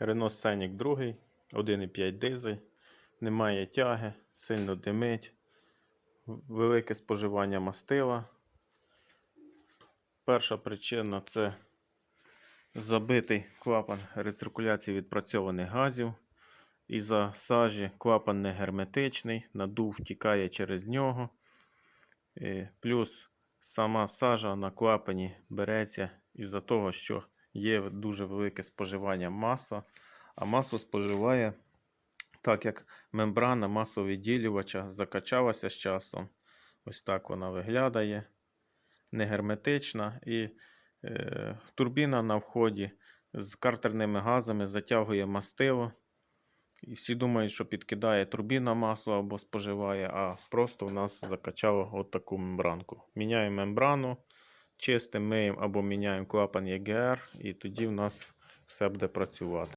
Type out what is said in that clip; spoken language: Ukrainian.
Renault Scenic 2, 1,5 дизель, немає тяги, сильно димить, велике споживання мастила. Перша причина це забитий клапан рециркуляції відпрацьованих газів. Із-за сажі клапан не герметичний, надув втікає через нього. Е, Плюс сама сажа на клапані береться із-за того, що є дуже велике споживання масла, а масло споживає, так як мембрана масловідділювача закачалася з часом. Ось так вона виглядає. Не герметична. І е, турбіна на вході з картерними газами затягує мастило. І всі думають, що підкидає турбіна масло або споживає, а просто у нас закачало от таку мембранку. Міняємо мембрану, чистим миємо або міняємо клапан EGR, і тоді в нас все буде працювати.